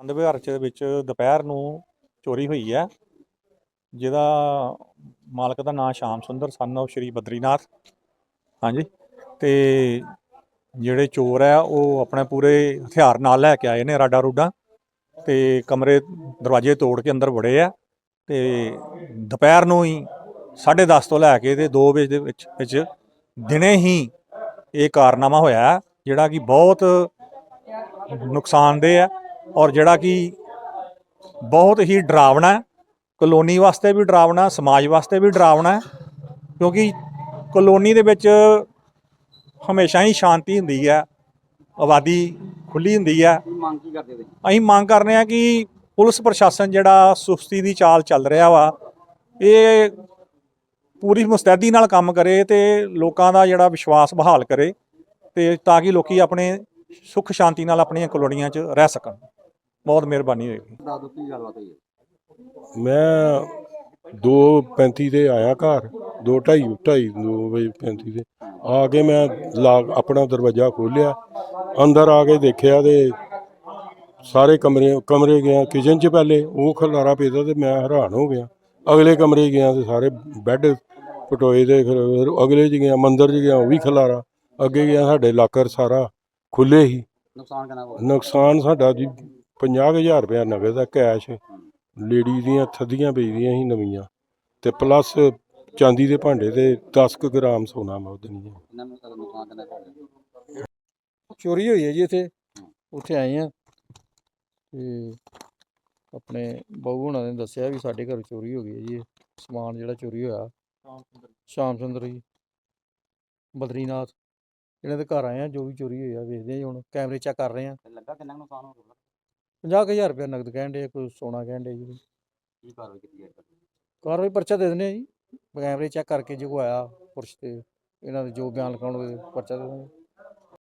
ਆਨੰਦ ਵਿਹਾਰ ਚ ਵਿੱਚ ਦੁਪਹਿਰ ਨੂੰ ਚੋਰੀ ਹੋਈ ਹੈ। ਜਿਹਦਾ ਮਾਲਕ ਦਾ ਨਾਮ ਸ਼ਾਮ ਸੁੰਦਰ ਸਨ of ਸ਼੍ਰੀ ਬਦਰੀਨਾਥ। ਹਾਂਜੀ। ਤੇ ਜਿਹੜੇ ਚੋਰ ਆ ਉਹ ਆਪਣੇ ਪੂਰੇ ਹਥਿਆਰ ਨਾਲ ਲੈ ਕੇ ਆਏ ਨੇ ਰਾਡਾ ਰੂਡਾ ਤੇ ਕਮਰੇ ਦਰਵਾਜ਼ੇ ਤੋੜ ਕੇ ਅੰਦਰ ਵੜੇ ਆ ਤੇ ਦੁਪਹਿਰ ਨੂੰ ਹੀ 10:30 ਤੋਂ ਲੈ ਕੇ ਤੇ 2 ਵਜੇ ਦੇ ਵਿੱਚ ਵਿੱਚ ਦਿਨੇ ਹੀ ਇਹ ਕਾਰਨਾਮਾ ਹੋਇਆ ਹੈ, ਜਿਹੜਾ ਕਿ ਬਹੁਤ ਨੁਕਸਾਨਦੇਹ ਹੈ। ਔਰ ਜਿਹੜਾ ਕਿ ਬਹੁਤ ਹੀ ਡਰਾਵਣਾ ਹੈ ਕਲੋਨੀ ਵਾਸਤੇ ਵੀ ਡਰਾਵਣਾ ਸਮਾਜ ਵਾਸਤੇ ਵੀ ਡਰਾਵਣਾ ਹੈ ਕਿਉਂਕਿ ਕਲੋਨੀ ਦੇ ਵਿੱਚ ਹਮੇਸ਼ਾ ਹੀ ਸ਼ਾਂਤੀ ਹੁੰਦੀ ਹੈ ਆਬਾਦੀ ਖੁੱਲੀ ਹੁੰਦੀ ਹੈ। ਕੀ ਮੰਗ ਕੀ ਕਰਦੇ ਤੁਸੀਂ ਅਸੀਂ ਮੰਗ ਕਰਨੇ ਆ ਕਿ ਪੁਲਿਸ ਪ੍ਰਸ਼ਾਸਨ ਜਿਹੜਾ ਸੁਸਤੀ ਦੀ ਚਾਲ ਚੱਲ ਰਿਹਾ ਵਾ ਇਹ ਪੂਰੀ ਮੁਸਤੈਦੀ ਨਾਲ ਕੰਮ ਕਰੇ ਤੇ ਲੋਕਾਂ ਦਾ ਜਿਹੜਾ ਵਿਸ਼ਵਾਸ ਬਹਾਲ ਕਰੇ ਤੇ ਤਾਂ ਕਿ ਲੋਕੀ ਆਪਣੇ ਸੁੱਖ ਸ਼ਾਂਤੀ ਨਾਲ ਆਪਣੀਆਂ ਕਲੋਨੀਆਂ 'ਚ ਰਹਿ ਸਕਣ। ਬਹੁਤ ਮਿਹਰਬਾਨੀ ਹੋਏਗੀ। ਕੀ ਹੈ? ਮੈਂ 2:35 ਤੇ ਆਇਆ ਘਰ 2:30 ਢਾਈ ਦੋ ਵਜੇ 35 ਤੇ ਆ ਕੇ ਮੈਂ ਲਾ ਆਪਣਾ ਦਰਵਾਜ਼ਾ ਖੋਲ੍ਹਿਆ ਅੰਦਰ ਆ ਕੇ ਦੇਖਿਆ ਤੇ ਸਾਰੇ ਕਮਰੇ ਕਮਰੇ ਗਿਆ ਕਿਚਨ 'ਚ ਪਹਿਲੇ ਉਹ ਖਲਾਰਾ ਪਿਆ ਤੇ ਮੈਂ ਹੈਰਾਨ ਹੋ ਗਿਆ। ਅਗਲੇ ਕਮਰੇ ਗਿਆ ਤੇ ਸਾਰੇ ਬੈੱਡ ਪਟੋਏ ਤੇ ਫਿਰ ਅਗਲੇ 'ਚ ਗਿਆ ਮੰਦਰ 'ਚ ਗਿਆ ਉਹ ਵੀ ਖਲਾਰਾ। ਅੱਗੇ ਗਿਆ ਸਾਡੇ ਲਾਕਰ ਸਾਰਾ ਖੁੱਲੇ ਹੀ। ਨੁਕਸਾਨ ਕਿੰਨਾ ਹੋਇਆ? ਨੁਕਸਾਨ ਸਾਡਾ ਜੀ 50000 ਰੁਪਇਆ ਨਗਦ ਦਾ ਕੈਸ਼ ਲੇਡੀ ਦੀਆਂ ਥੱਦੀਆਂ ਵੇਚਦੀਆਂ ਸੀ ਨਵੀਆਂ। ਤੇ ਪਲੱਸ ਚਾਂਦੀ ਦੇ ਭਾਂਡੇ ਤੇ 10 ਕੁ ਗ੍ਰਾਮ ਸੋਨਾ ਮੌਦਨੀ ਹੋਇਆ ਚੋਰੀ ਹੋਈ ਹੈ ਜੀ ਇੱਥੇ। ਉੱਥੇ ਆਏ ਆ ਤੇ ਆਪਣੇ ਬਾਊ ਹੁਣਾਂ ਨੇ ਦੱਸਿਆ ਵੀ ਸਾਡੇ ਘਰ ਚੋਰੀ ਹੋ ਗਈ ਹੈ ਜੀ। ਇਹ ਸਮਾਨ ਜਿਹੜਾ ਚੋਰੀ ਹੋਇਆ। ਸ਼ਾਮ ਸੁੰਦਰ ਜੀ। ਬਦਰੀਨਾਥ। ਇਹਨਾਂ ਦੇ ਘਰ ਆਏ ਆ ਜੋ ਵੀ ਚੋਰੀ ਹੋਈ ਆ ਵੇਖਦੇ ਆ ਜੀ ਹੁਣ। ਕੈਮਰੇ ਚੈੱਕ ਕਰ ਰਹੇ ਆ ਤੇ ਲੱਗਾ ਕਿੰਨਾ ਕੁ ਨੁਕਸਾਨ ਹੋ ਗਿਆ? 50000 ਰੁਪਏ ਨਗਦ ਕਹਿਣ ਦੇ ਕੋਈ ਸੋਨਾ ਕਹਿਣ ਦੇ ਜੀ। ਕੀ ਕਾਰਵਾਈ ਕੀਤੀ ਹੈ ਕਾਰਵਾਈ ਪਰਚਾ ਦੇ ਦਿੰਦੇ ਆ ਜੀ। ਕੈਮਰੇ ਚੈੱਕ ਕਰਕੇ ਜੇ ਕੋਈ ਆਇਆ ਪੁਰਸ਼ ਤੇ ਇਹਨਾਂ ਦੇ ਜੋ ਬਿਆਨ ਲਿਖਾਉਣਗੇ ਪਰਚਾ ਦੇ ਦਿੰਦੇ